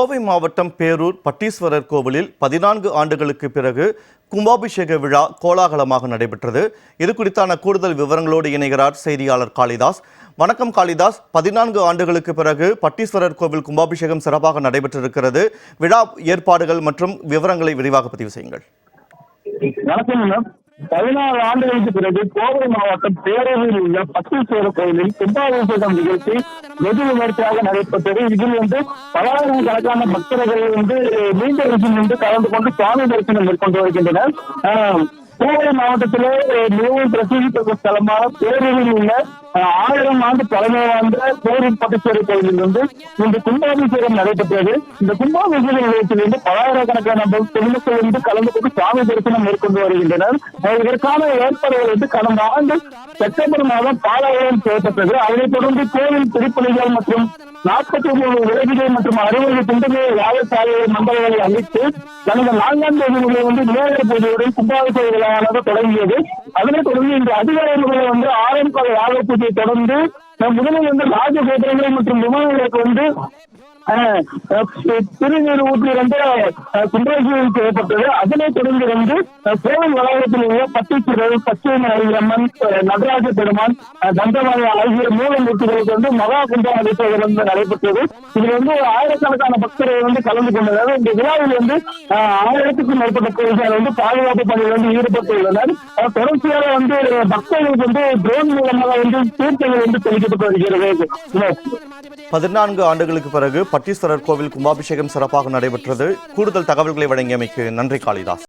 கோவை மாவட்டம் பேரூர் பட்டீஸ்வரர் கோவிலில் பதினான்கு ஆண்டுகளுக்கு பிறகு கும்பாபிஷேக விழா கோலாகலமாக நடைபெற்றது. இது குறித்தான கூடுதல் விவரங்களோடு இணைகிறார் செய்தியாளர் காளிதாஸ். வணக்கம் காளிதாஸ். பதினான்கு ஆண்டுகளுக்கு பிறகு பட்டீஸ்வரர் கோவில் கும்பாபிஷேகம் சிறப்பாக நடைபெற்றிருக்கிறது. விழா ஏற்பாடுகள் மற்றும் விவரங்களை விரிவாக பதிவு செய்யுங்கள். பதினாறு ஆண்டுகளுக்கு பிறகு கோவை மாவட்டம் பேரூரில் உள்ள பட்டீஸ்வரர் கோயிலில் கும்பாபிஷேகம் நிகழ்ச்சி வெகு விமர்சையாக நடைபெற்றது. இதில் வந்து பலாயிரம் கணக்கான பக்தர்கள் வந்து நீண்ட வரிசையில் வந்து கலந்து கொண்டு சுவாமி தரிசனம் மேற்கொண்டு வருகின்றனர். ஆஹ், கோவை மாவட்டத்திலே மிகவும் பிரசித்தி பெற்ற ஸ்தலமான பேரூரில் உள்ள ஆயிரம் ஆண்டு பழமை வாய்ந்த பேரூர் பட்டீஸ்வரர் கோயிலில் வந்து இன்று கும்பாபிஷேகம் நடைபெற்றது. இந்த கும்பாபிஷேக நிலையத்திலிருந்து பல்லாயிரக்கணக்கான பொதுமக்கள் வந்து கலந்து கொண்டு சுவாமி தரிசனம் மேற்கொண்டு வருகின்றனர். இதற்கான ஏற்பாடுகள் வந்து கடந்த ஆண்டு செப்டம்பர் மாதம் பாலாயிரம் செய்யப்பட்டது. அதனைத் தொடர்ந்து கோவில் திருப்பணிகள் மற்றும் நாற்பத்தி மூணு உலகிகள் மற்றும் அறுபது குண்டங்கள் யாகசாலைகள் மண்டலங்களை அமைத்து கடந்த நான்காம் தேதி முதல் வந்து விநாயகர் பூஜையுடன் கும்பாபிஷேக விழாவானது தொடங்கியது. அதனைத் தொடர்ந்து இன்று அதிகாலை முதல் வந்து ஆரம்ப யாக பூஜையை தொடர்ந்து அஹ், முதலில் வந்து ராஜகோபுரங்கள் மற்றும் விமானங்களுக்கு வந்து அஹ், வந்து அஹ், செய்யப்பட்டது அதனைத் தொடர்ந்து வந்து கோவில் வளாகத்தில் உள்ள பச்சை அம்மன் நடராஜ பெருமான் அஹ், தண்டமாய் ஆகிய மூலமூர்த்திகளுக்கு வந்து மகா கும்பாபிஷேகம் வந்து நடைபெற்றது. இதுல வந்து ஆயிரக்கணக்கான பக்தர்கள் வந்து கலந்து கொண்டனர். இந்த விழாவில் வந்து ஆயிரத்துக்கும் மேற்பட்ட போலீசார் வந்து பாதுகாப்பு பணியில் வந்து ஈடுபட்டுள்ளனர் அஹ், தொடர்ச்சியாக வந்து பக்தர்களுக்கு வந்து ட்ரோன் மூலமாக வந்து தீர்த்தங்கள் வந்து தெளிக்கப்பட்டு வருகிறது. பதினான்கு ஆண்டுகளுக்கு பிறகு பட்டீஸ்வரர் கோவில் கும்பாபிஷேகம் சிறப்பாக நடைபெற்றது. கூடுதல் தகவல்களை வழங்கியமைக்கு நன்றி காளிதாஸ்.